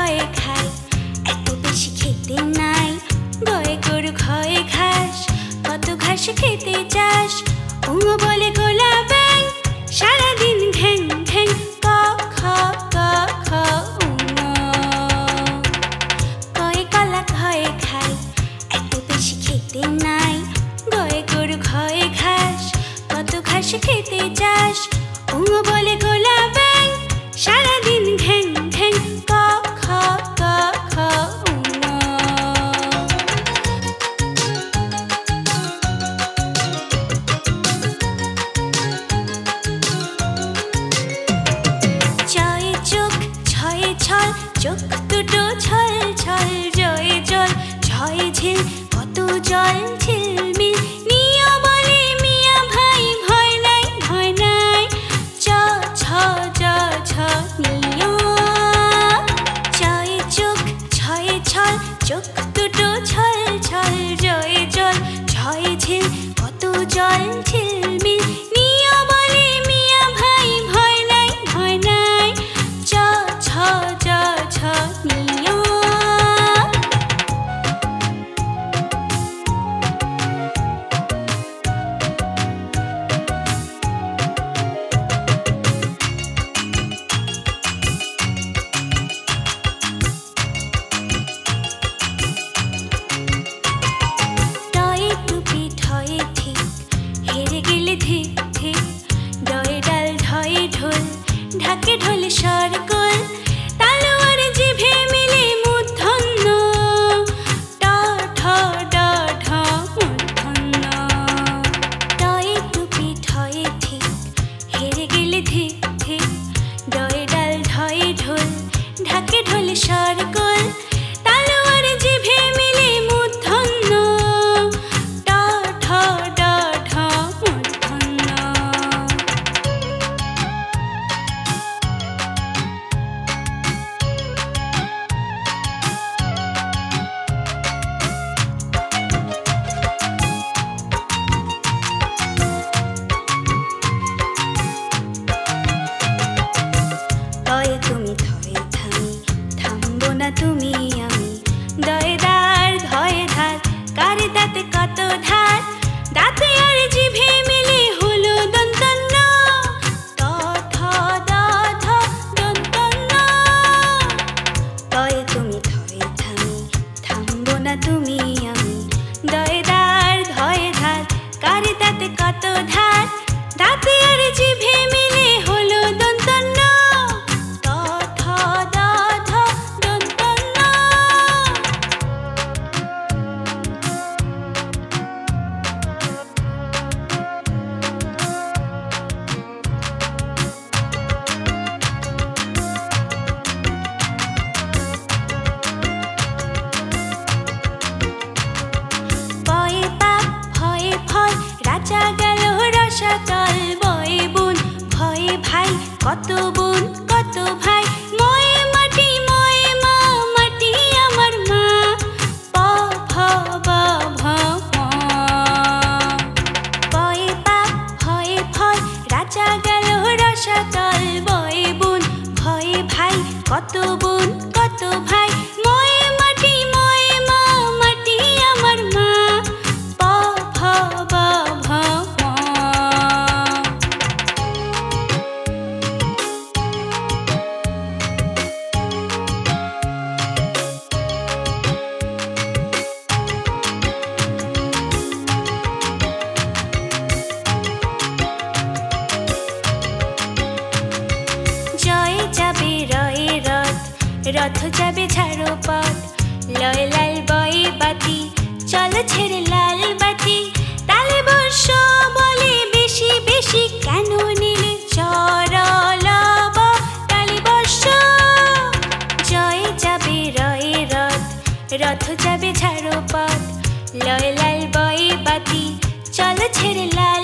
ভয়ে এত বেশি খেতে নাই। ভয়ে ঘাস, কত ঘাস খেতে চাস? বলে সারাদিন ঘ্যাং ঘ্যাং, ক, খ ক, খ কয়ে কলা ঘয়ে খাই, এত বেশি খেতে নাই। গয়ে গরু ঘয়ে ঘাস, কত ঘাস খেতে চাস? ছল, চোখ দুটো ছল ছল, জয়ে জল ছয়ে ঝিল, কত জল ঝিলমিল। বলে, মিয়া ভাই চ চোখ, ছয়ে ছল, চোখ দুটো ছল জয়ে জল ছয়ে কত জল কত বোন, কত ভাই। ময়ে মাটি, ময়ে মা, মাটি আমার মা। প, ভ ব ভ পয়ে, পা, ভয়ে, ভয়, রাজা গেল রসাতল বয়ে বোন। ভয়ে, ভাই, কত রথ যাবে ঝাড়ো পথ লয় লাল বয়ে বাতি চল ছেড়ে লাল বাতি। তালে বর্ষ বলে বেশি বেশি কেন নিলে চরলব তালে বর্ষ জয়ে যাবে রয়ে রথ রথ যাবে ঝাড়ো পথ লয় লাল বয়ে বাতি চল ছেড়ে লাল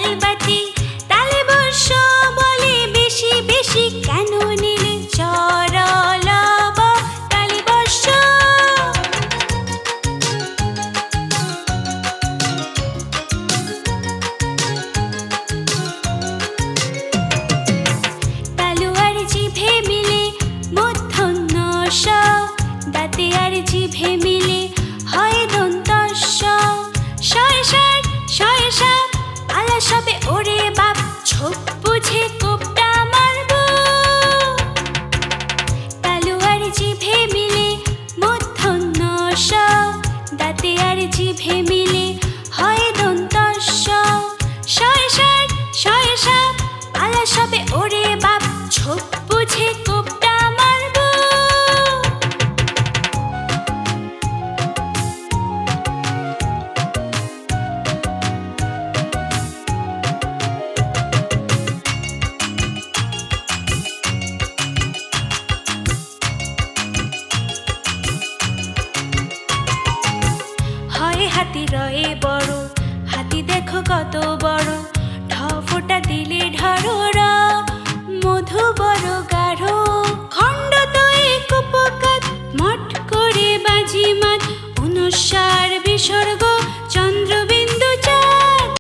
হাতে আর জিভে রয়ে বড়। হাতি দেখো কত বড়। ঢ ফোটা দিলে ঢাড়ো